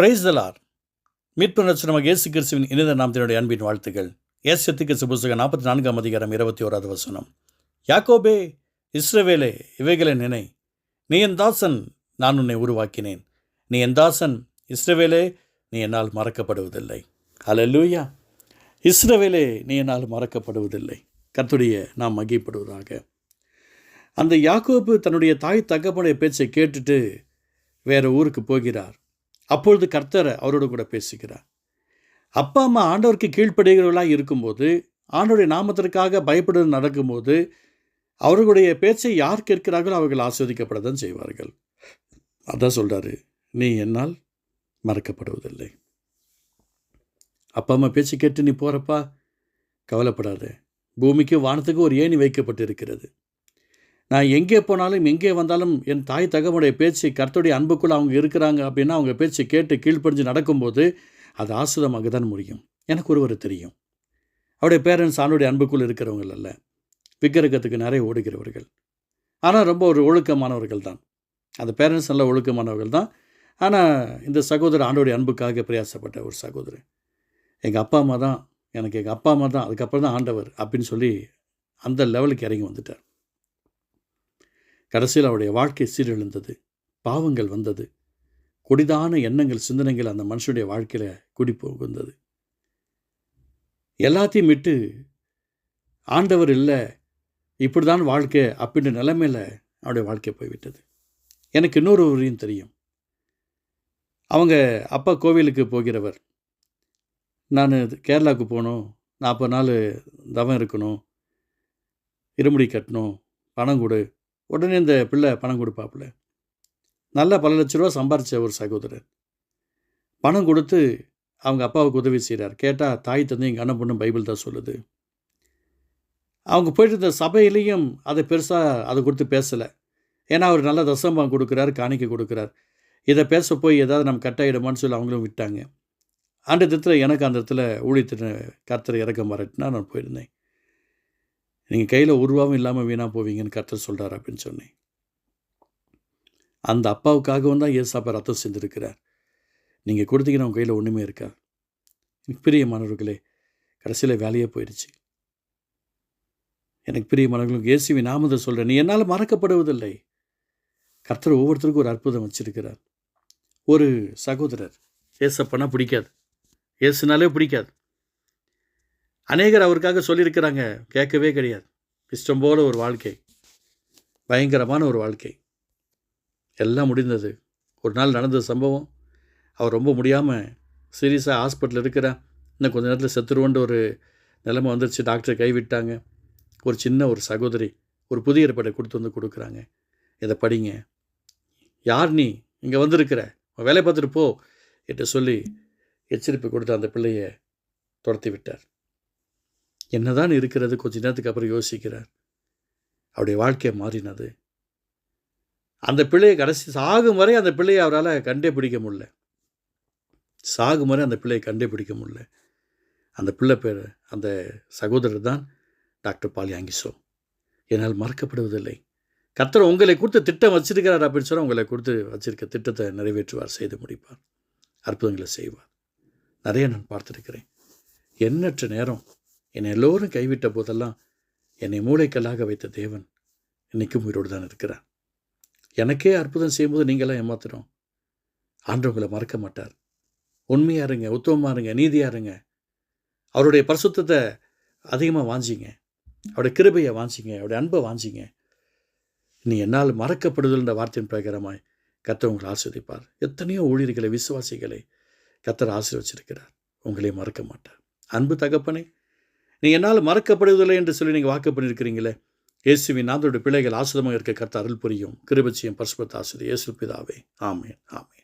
Price தலார் மீட்பு நட்சத்திரமாக இயேசு கிறிஸ்துவின் இணைந்த நாமத்தினுடைய அன்பின் வாழ்த்துக்கள். ஏசு கிறிஸ்து புஸ்தகம் நாற்பத்தி நான்காம் அதிகாரம் இருபத்தி ஓராவது வசனம். யாக்கோபே இஸ்ரவேலே இவைகளை நினை. நீ என் தாசன் நான் உன்னை உருவாக்கினேன். நீ என் தாசன் இஸ்ரவேலே நீ என்னால் மறக்கப்படுவதில்லை. அலல்லூயா இஸ்ரவேலே நீ என்னால் மறக்கப்படுவதில்லை. கத்துடைய நாம் மகிப்படுவதாக அந்த யாக்கோபு தன்னுடைய தாய் தகப்பனுடைய பேச்சை கேட்டுட்டு வேறு ஊருக்கு போகிறார். அப்பொழுது கர்த்தர் அவரோடு கூட பேசுகிறார். அப்பா அம்மா ஆண்டவருக்கு கீழ்ப்படுகிறவர்களாக இருக்கும்போது ஆண்டவருடைய நாமத்திற்காக பயப்படுவது நடக்கும்போது அவர்களுடைய பேச்சை யார் கேட்கிறார்களோ அவர்கள் ஆஸ்வதிக்கப்பட தான் செய்வார்கள். அதான் சொல்கிறாரு நீ என்னால் மறக்கப்படுவதில்லை. அப்பா அம்மா பேச்சு கேட்டு நீ போகிறப்பா கவலைப்படாத. பூமிக்கு வானத்துக்கு ஒரு ஏணி வைக்கப்பட்டு இருக்கிறது நான் எங்கே போனாலும் எங்கே வந்தாலும் என் தாய் தகவனுடைய பேச்சு கர்த்தருடைய அன்புக்குள்ளே அவங்க இருக்கிறாங்க அப்படின்னா அவங்க பேச்சு கேட்டு கீழ்ப்படிஞ்சு நடக்கும்போது அது ஆசிரமாக தான் முடியும். எனக்கு ஒருவர் தெரியும். அவருடைய பேரண்ட்ஸ் அவனுடைய அன்புக்குள் இருக்கிறவங்கள் அல்ல. விக்கிரகத்துக்கு நிறைய ஓடுகிறவர்கள். ஆனால் ரொம்ப ஒரு ஒழுக்கமானவர்கள் தான். அந்த பேரண்ட்ஸ் நல்ல ஒழுக்கமானவர்கள் தான். ஆனால் இந்த சகோதரர் ஆண்டோடைய அன்புக்காக பிரயாசப்பட்ட ஒரு சகோதரர். எங்கள் அப்பா அம்மா தான் எனக்கு எங்கள் அப்பா அம்மா தான் அதுக்கப்புறம் தான் ஆண்டவர் அப்படின்னு சொல்லி அந்த லெவலுக்கு இறங்கி வந்துட்டார். கடைசியில் அவருடைய வாழ்க்கை சீரழிந்தது. பாவங்கள் வந்தது. கொடிதான எண்ணங்கள் சிந்தனைகள் அந்த மனுஷனுடைய வாழ்க்கையில் குடி புகுந்தது. எல்லாத்தையும் விட்டு ஆண்டவர் இல்லை இப்படி தான் வாழ்க்கை அப்படின்ற நிலைமையில் அவருடைய வாழ்க்கை போய்விட்டது. எனக்கு இன்னொரு ஊரையும் தெரியும். அவங்க அப்பா கோவிலுக்கு போகிறவர். நான் கேரளாவுக்கு போகணும் நாற்பது நாள் தவம் இருக்கணும் இருமுடி கட்டணும் பணம் கொடு உடனே இந்த பிள்ளை பணம் கொடுப்பாப்புல. நல்ல பல லட்ச ரூபா சம்பாரித்த ஒரு சகோதரர். பணம் கொடுத்து அவங்க அப்பாவுக்கு உதவி செய்கிறார் கேட்டால் தாய் தந்தை எங்கள் அண்ணன் பொண்ணு பைபிள் தான் சொல்லுது. அவங்க போயிட்டு இருந்த சபையிலையும் அதை பெருசாக அதை கொடுத்து பேசலை. ஏன்னா அவர் நல்ல தசம்பம் கொடுக்குறாரு காணிக்க கொடுக்குறார். இதை பேச போய் ஏதாவது நம்ம கட்டாயிடுமான்னு சொல்லி அவங்களும் விட்டாங்க. அந்த இடத்துல எனக்கு அந்த இடத்துல ஊழியத்தின கர்த்தர் இறக்கம் வரட்டுனா நான் போயிருந்தேன். நீங்கள் கையில் உருவாகவும் இல்லாமல் வீணாக போவீங்கன்னு கர்த்தர் சொல்கிறார் அப்படின்னு சொன்னேன். அந்த அப்பாவுக்காகவும் தான் ஏசாப்பா ரத்தம் செஞ்சுருக்கிறார். நீங்கள் கொடுத்தீங்கன்னா உங்கள் கையில் ஒன்றுமே இருக்கா பிரிய பிரியமானவர்களே கடைசியில் வேலையே போயிடுச்சு. எனக்கு பிரியமானவர்களுக்கு இயேசுவி நாமதை சொல்கிறேன் நீ என்னால் மறக்கப்படுவதில்லை. கர்த்தர் ஒவ்வொருத்தருக்கும் ஒரு அற்புதம் வச்சிருக்கிறார். ஒரு சகோதரர் ஏசப்பனா பிடிக்காது. ஏசுனாலே பிடிக்காது. அநேகர் அவருக்காக சொல்லியிருக்கிறாங்க. கேட்கவே கிடையாது. இஷ்டம் போல ஒரு வாழ்க்கை. பயங்கரமான ஒரு வாழ்க்கை. எல்லாம் முடிந்தது. ஒரு நாள் நடந்த சம்பவம். அவர் ரொம்ப முடியாமல் சீரியஸாக ஹாஸ்பிட்டலில் இருக்கிறேன். இன்னும் கொஞ்ச நேரத்தில் செத்துருவோன்ற ஒரு நிலைமை வந்துருச்சு. டாக்டர் கைவிட்டாங்க. ஒரு சின்ன ஒரு சகோதரி ஒரு புதிய ஏற்பாடை கொடுத்து வந்து கொடுக்குறாங்க. இதை படிங்க. யார் நீ? இங்கே வந்திருக்கிற? வேலை வேலையை பார்த்துட்டு போ என்று சொல்லி எச்சரிப்பு கொடுத்து அந்த பிள்ளையை துரத்தி விட்டார். என்னதான் இருக்கிறது? கொஞ்ச நேரத்துக்கு அப்புறம் யோசிக்கிறார். அவருடைய வாழ்க்கை மாறினது. அந்த பிள்ளையை கடைசி சாகும் வரை அந்த பிள்ளையை அவரால் கண்டே பிடிக்க முடியல. சாகும் வரை அந்த பிள்ளையை கண்டே பிடிக்க முடியல. அந்த பிள்ளை பேர் அந்த சகோதரர் தான் டாக்டர் பாலியாங்கிசோ என்னால் மறக்கப்படுவதில்லை. கத்தர் உங்களை கொடுத்து திட்டம் வச்சிருக்கிறார் அப்படின்னு சொன்னால் உங்களை கொடுத்து வச்சிருக்க திட்டத்தை நிறைவேற்றுவார் செய்து முடிப்பார். அற்புதங்களை செய்வார். நிறைய நான் பார்த்துருக்கிறேன். எண்ணற்ற நேரம். என்னை எல்லோரும் கைவிட்ட போதெல்லாம் என்னை மூளைக்கல்லாக வைத்த தேவன் இன்னைக்கும் உயிரோடு தான் இருக்கிறார். எனக்கே அற்புதம் செய்யும்போது நீங்களாம் ஏமாத்துறோம். ஆண்டவங்களை மறக்க மாட்டார். உண்மையாக இருங்க உத்தமமாக இருங்க நீதியாக இருங்க. அவருடைய பரிசுத்தத்தை அதிகமாக வாஞ்சிங்க. அவருடைய கிருபையை வாஞ்சிங்க அவருடைய அன்பை வாஞ்சிங்க. நீ என்னால் மறக்கப்படுதல்ன்ற வார்த்தையின் பிரகாரமாய் கத்தர் உங்களை ஆஸ்வதிப்பார் எத்தனையோ ஊழியர்களை விசுவாசிகளை கத்தர் ஆசீர்வச்சிருக்கிறார். உங்களை மறக்க மாட்டார். அன்பு தகப்பனே நீ என்னால் மறக்கப்படுவதில்லை என்று சொல்லி நீங்கள் வாக்கு பண்ணியிருக்கிறீங்களே? இயேசுவின் நாதோட பிள்ளைகள் ஆசிரமாக இருக்க கத்த அருள் புரியும். கிருபச்சியம் பரஸ்பத்த ஆசிரியர் இயேசு பிதாவே. ஆமே ஆமே